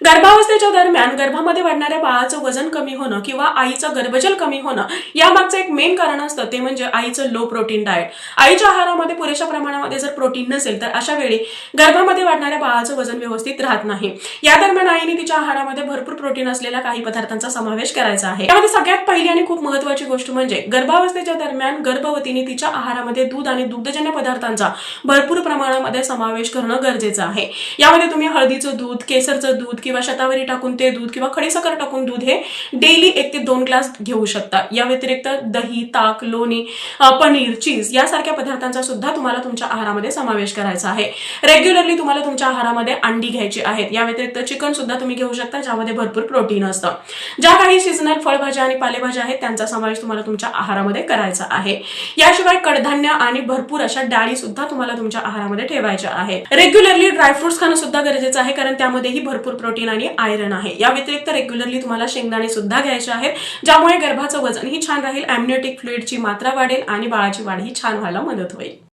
गर्भावस्थेच्या दरम्यान गर्भामध्ये वाढणाऱ्या बाळाचं वजन कमी होणं किंवा आईचं गर्भजल कमी होणं यामागचं एक मेन कारण असतं ते म्हणजे आईचं लो प्रोटीन डाएट आईच्या आहारामध्ये पुरेशा प्रमाणामध्ये जर प्रोटीन नसेल तर अशा वेळी गर्भामध्ये वाढणाऱ्या बाळाचं वजन व्यवस्थित राहत नाही. या दरम्यान आईने तिच्या आहारामध्ये भरपूर प्रोटीन असलेल्या काही पदार्थांचा समावेश करायचा आहे. यामध्ये सगळ्यात पहिली आणि खूप महत्वाची गोष्ट म्हणजे गर्भावस्थेच्या दरम्यान गर्भवतीने तिच्या आहारामध्ये दूध आणि दुग्धजन्य पदार्थांचा भरपूर प्रमाणामध्ये समावेश करणं गरजेचं आहे. यामध्ये तुम्ही हळदीचं दूध केसरचं दूध किंवा शतावरी टाकून ते दूध किंवा खडीसाखर टाकून दूध हे डेली एक ते दोन ग्लास घेऊ शकता. या व्यतिरिक्त दही ताक लोणी पनीर चीज यासारख्या पदार्थांचा सुद्धा तुम्हाला तुमच्या आहारामध्ये समावेश करायचा आहे. रेग्युलरली तुम्हाला तुमच्या आहारामध्ये अंडी घ्यायची आहेत. या व्यतिरिक्त चिकन सुद्धा तुम्ही घेऊ शकता ज्यामध्ये भरपूर प्रोटीन असतं. ज्या काही सीझनल फळभाज्या आणि पालेभाज्या आहेत त्यांचा समावेश तुम्हाला तुमच्या आहारामध्ये करायचा आहे. याशिवाय कडधान्य आणि भरपूर अशा डाळी सुद्धा तुम्हाला तुमच्या आहारामध्ये ठेवायच्या आहेत. रेग्युलरली ड्रायफ्रुट्स खाणं सुद्धा गरजेचं आहे कारण त्यामध्येही भरपूर प्रोटीन आणि आयरन आहे. या व्यतिरिक्त रेग्युलरली तुम्हाला शेंगदाणे सुद्धा घ्यायचे आहेत ज्यामुळे गर्भाचं वजनही छान राहील अम्नियोटिक फ्लुइडची मात्रा वाढेल आणि बाळाची वाढही छान व्हायला मदत होईल.